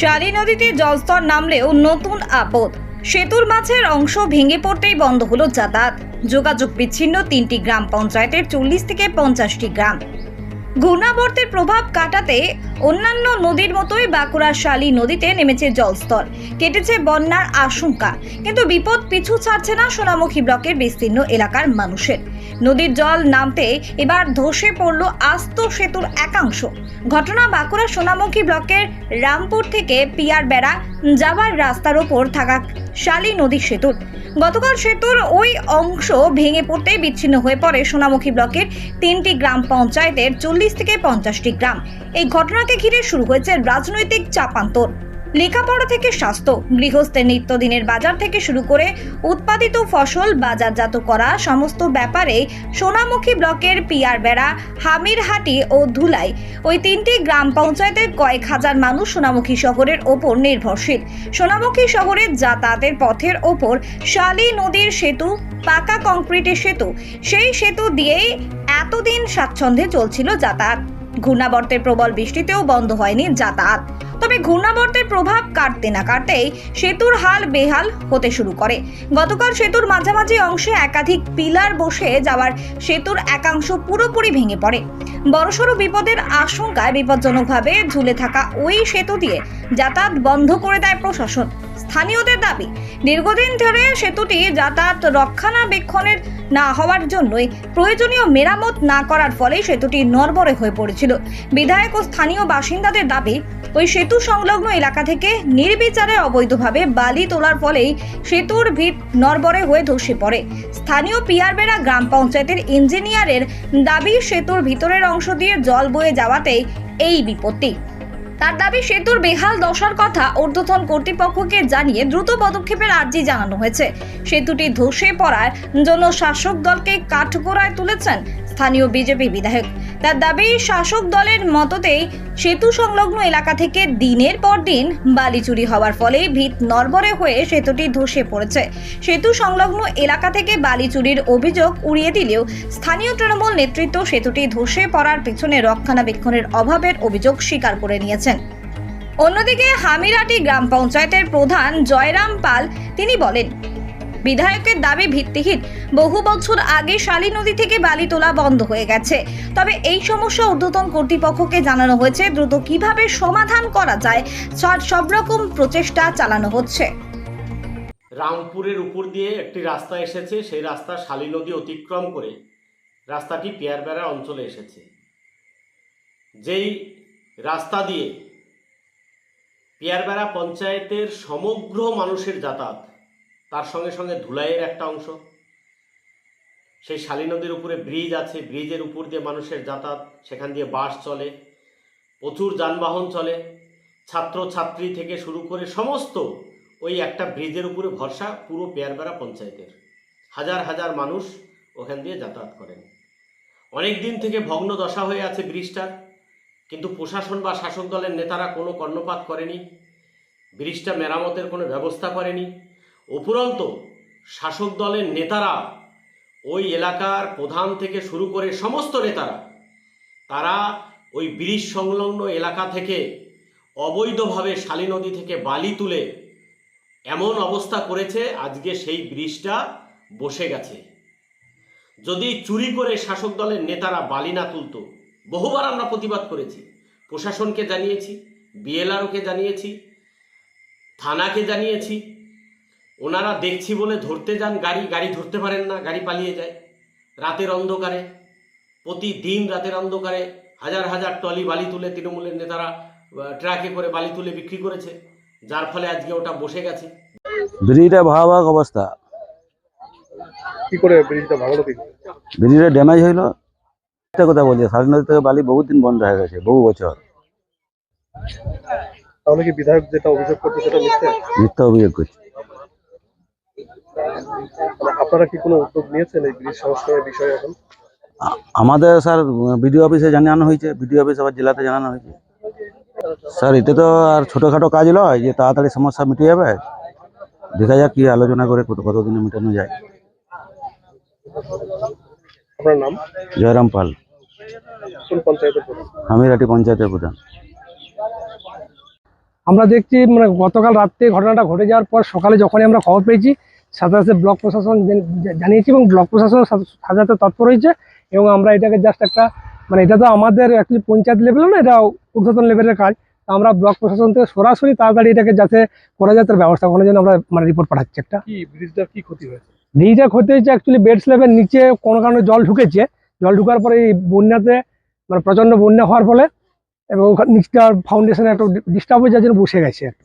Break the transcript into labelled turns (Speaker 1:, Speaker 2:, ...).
Speaker 1: শালী নদীতে জলস্তর নামলেও নতুন আপদ। সেতুর মাছের অংশ ভেঙে পড়তেই বন্ধ হলো যাতায়াত। যোগাযোগ বিচ্ছিন্ন তিনটি গ্রাম পঞ্চায়েতের চল্লিশ থেকে পঞ্চাশটি গ্রাম। ঘূর্ণাবর্তের প্রভাব কাটাতে অন্যান্য নদীর মতোই বাঁকুড়ার শালী নদীতে নেমেছে জলস্তর। কেটেছে বন্যার আশঙ্কা, কিন্তু বিপদ পিছু ছাড়ছে না সোনামুখী ব্লকের বিস্তীর্ণ এলাকার মানুষের। নদীর জল নামতে এবার ধসে পড়ল আস্ত সেতুর একাংশ। ঘটনা বাঁকুড়া সোনামুখী ব্লকের রামপুর থেকে পিয়ার বেড়া যাবার রাস্তার ওপর থাকা শালী নদী সেতুর। গতকাল সেতুর ওই অংশ ভেঙে পড়তে বিচ্ছিন্ন হয়ে পড়ে সোনামুখী ব্লকের তিনটি গ্রাম পঞ্চায়েতের চল্লিশ থেকে পঞ্চাশটি গ্রাম। এই ঘটনাকে ঘিরে শুরু হয়েছে রাজনৈতিক চাপান্তর। লেখাপড়া থেকে স্বাস্থ্য গৃহস্থের নিত্যদিনের বাজার থেকে শুরু করে উৎপাদিত ফসল বাজারজাত করা সমস্ত ব্যাপারে সোনামুখী ব্লকের পিয়ারবেড়া হামিরহাটি ও ধুলাই ওই তিনটি গ্রাম পঞ্চায়েতের কয়েক হাজার মানুষ সোনামুখী শহরের ওপর নির্ভরশীল। সোনামুখী শহরের যাতায়াতের পথের ওপর শালী নদীর সেতু, পাকা কংক্রিটের সেতু, সেই সেতু দিয়েই এতদিন স্বাচ্ছন্দ্যে চলছিল যাতায়াত। ঘূর্ণাবর্তের প্রবল বৃষ্টিতেও বন্ধ হয়নি যাতায়াত। তবে ঘূর্ণাবর্তের প্রভাব কাটতে না কাটতেই সেতুর হাল বেহাল হতে শুরু করে। গতকাল সেতুর মাঝামাঝি অংশে একাধিক পিলার বসে যাওয়ার সেতুর একাংশ পুরোপুরি ভেঙে পড়ে। বড়সড় বিপদের আশঙ্কায় বিপজ্জনকভাবে ঝুলে থাকা ওই সেতু দিয়ে যাতায়াত বন্ধ করে দেয় প্রশাসন। স্থানীয়দের দাবি, দীর্ঘদিন ধরে সেতুটি যাতায়াত রক্ষণাবেক্ষণের না হওয়ার জন্যই প্রয়োজনীয় মেরামত না করার ফলে সেতুটি নরবরে হয়ে পড়েছিল। বিধায়ক ও স্থানীয় বাসিন্দাদের দাবি, ওই সেতু সংলগ্ন এলাকা থেকে নির্বিচারে অবৈধভাবে বালি তোলার ফলেই সেতুর ভিত নরবরে হয়ে ধসে পড়ে। স্থানীয় পিয়ারবেড়া গ্রাম পঞ্চায়েতের ইঞ্জিনিয়ারের দাবি, সেতুর ভিতরের অংশ দিয়ে জল বয়ে যাওয়াতেই এই বিপত্তি। তার দাবি, সেতুর বেহাল দশার কথা ঊর্ধ্বতন কর্তৃপক্ষকে জানিয়ে দ্রুত পদক্ষেপের আর্জি জানানো হয়েছে। সেতুটি ধসে পড়ার জন্য শাসক দলকে কাঠগোড়ায় তুলেছেন স্থানীয় বিজেপি বিধায়ক। তার দাবি, শাসক দলের মততেই সেতু সংলগ্ন এলাকা থেকে দিনের পর দিন বালি চুরি হওয়ার ফলে ভিত নরবরে হয়ে সেতুটি ধসে পড়েছে। সেতু সংলগ্ন এলাকা থেকে বালি চুরির অভিযোগ উড়িয়ে দিলেও স্থানীয় তৃণমূল নেতৃত্ব সেতুটি ধসে পড়ার পেছনে রক্ষণাবেক্ষণের অভাবের অভিযোগ স্বীকার করে নিয়েছেন। অন্যদিকে হামিরাটি গ্রাম পঞ্চায়েতের প্রধান জয়রাম পাল, তিনি বলেন বিধায়কের দাবি ভিত্তিহীন। বহু বছর আগে শালী নদী থেকে বালি তোলা বন্ধ হয়ে গেছে। তবে এই সমস্যা ঊর্ধ্বতন কর্তৃপক্ষকে জানানো হয়েছে, দ্রুত কীভাবে সমাধান করা যায় সব- রকম প্রচেষ্টা চালানো হচ্ছে।
Speaker 2: রামপুরের উপর দিয়ে একটি রাস্তা এসেছে, সেই রাস্তা শালী নদী অতিক্রম করে রাস্তাটি পেয়ারবেড়া অঞ্চলে এসেছে। যেই রাস্তা দিয়ে পেয়ারবেড়া পঞ্চায়েতের সমগ্র মানুষের যাতায়াত তার সঙ্গে সঙ্গে ধুলাইয়ের একটা অংশ। সেই শালী নদীর উপরে ব্রিজ আছে, ব্রিজের উপর দিয়ে মানুষের যাতায়াত, সেখান দিয়ে বাস চলে, প্রচুর যানবাহন চলে। ছাত্র ছাত্রী থেকে শুরু করে সমস্ত ওই একটা ব্রিজের উপরে ভরসা পুরো পেয়ারবেড়া পঞ্চায়েতের। হাজার হাজার মানুষ ওখান দিয়ে যাতায়াত করেন। অনেক দিন থেকে ভগ্ন দশা হয়ে আছে ব্রিজটার কিন্তু প্রশাসন বা শাসক দলের নেতারা কোনো কর্ণপাত করেনি, ব্রিজটা মেরামতের কোনো ব্যবস্থা করেনি। উপরন্ত শাসক দলের নেতারা ওই এলাকার প্রধান থেকে শুরু করে সমস্ত নেতারা, তারা ওই ব্রিজ সংলগ্ন এলাকা থেকে অবৈধভাবে শালী নদী থেকে বালি তুলে এমন অবস্থা করেছে, আজকে সেই ব্রিজটা বসে গেছে। যদি চুরি করে শাসক দলের নেতারা বালি না তুলতো, বহুবার আমরা প্রতিবাদ করেছি। প্রশাসনকে জানিয়েছি বিএলআরওকে জানিয়েছি, থানাকে জানিয়েছি ওনারা দেখছি বলে ধরতে যান গাড়ি গাড়ি ধরতে পারেন না গাড়ি পালিয়ে যায়। রাতের অন্ধকারে প্রতিদিন রাতের অন্ধকারে হাজার হাজার টলি বালি তুলে তৃণমূলের নেতারা ট্রাকে করে বালি তুলে বিক্রি করেছে। যার ফলে আজকে ওটা বসে গেছে।
Speaker 3: ব্রিজটা ভয়াবহ অবস্থা।
Speaker 4: কি করে ব্রিজটা ভাঙলো কি
Speaker 3: ব্রিজটা ড্যামেজ হইল। একটা কথা বলছি সাড়ে নদী থেকে বালি বহুত দিন বন্ধ হয়ে গেছে বহু বছর।
Speaker 4: তাহলে কি বিধায়ক যেটা অভিযোগ করছে সেটা মিথ্যে?
Speaker 3: মিথ্যা অভিযোগ করছে।
Speaker 4: আপনারা কি কোনো উদ্যোগ নিয়েছেন এই ব্রিজ সংস্কারের বিষয়ে এখন?
Speaker 3: আমাদের স্যার বিডিও অফিসে জানানো হয়েছে বিডিও অফিস আবার জেলাতে জানানো হয়েছে। স্যার এটা তো আর ছোটোখাটো কাজ নয় যে তাড়াতাড়ি সমস্যা মিটে যাবে। দেখা যাক কি আলোচনা করে কত কতদিনে মেটানো যায়।
Speaker 4: আপনার নাম?
Speaker 3: জয়রাম পাল। হামিরাটি পঞ্চায়েতের প্রধান।
Speaker 5: আমরা দেখছি মানে গতকাল রাত্রে ঘটনাটা ঘটে যাওয়ার পর সকালে যখনই আমরা খবর পেয়েছি সাথে সাথে ব্লক প্রশাসন জান- জানিয়েছি এবং ব্লক প্রশাসন সাথে সাথে তৎপর হয়েছে এবং আমরা এটাকে জাস্ট একটা মানে এটা তো আমাদের অ্যাকচুয়ালি পঞ্চায়েত লেভেলে না এটা ঊর্ধ্বতন লেভেলের কাজ। তো আমরা ব্লক প্রশাসন থেকে সরাসরি তাড়াতাড়ি এটাকে যাতে করা যায় তার ব্যবস্থা করার জন্য আমরা মানে রিপোর্ট পাঠাচ্ছি একটা।
Speaker 4: ব্রিজটার কি ক্ষতি হয়েছে?
Speaker 5: ব্রিজটা ক্ষতি হয়েছে অ্যাকচুয়ালি বেড স্ল্যাবের নিচে কোনো কারণে জল ঢুকেছে। জল ঢুকার পরে এই বন্যাতে মানে প্রচণ্ড বন্যা হওয়ার ফলে এবং ওখানে নিচটা ফাউন্ডেশনে একটা ডিস্টার্ব হয়ে যার জন্য বসে গেছে। একটু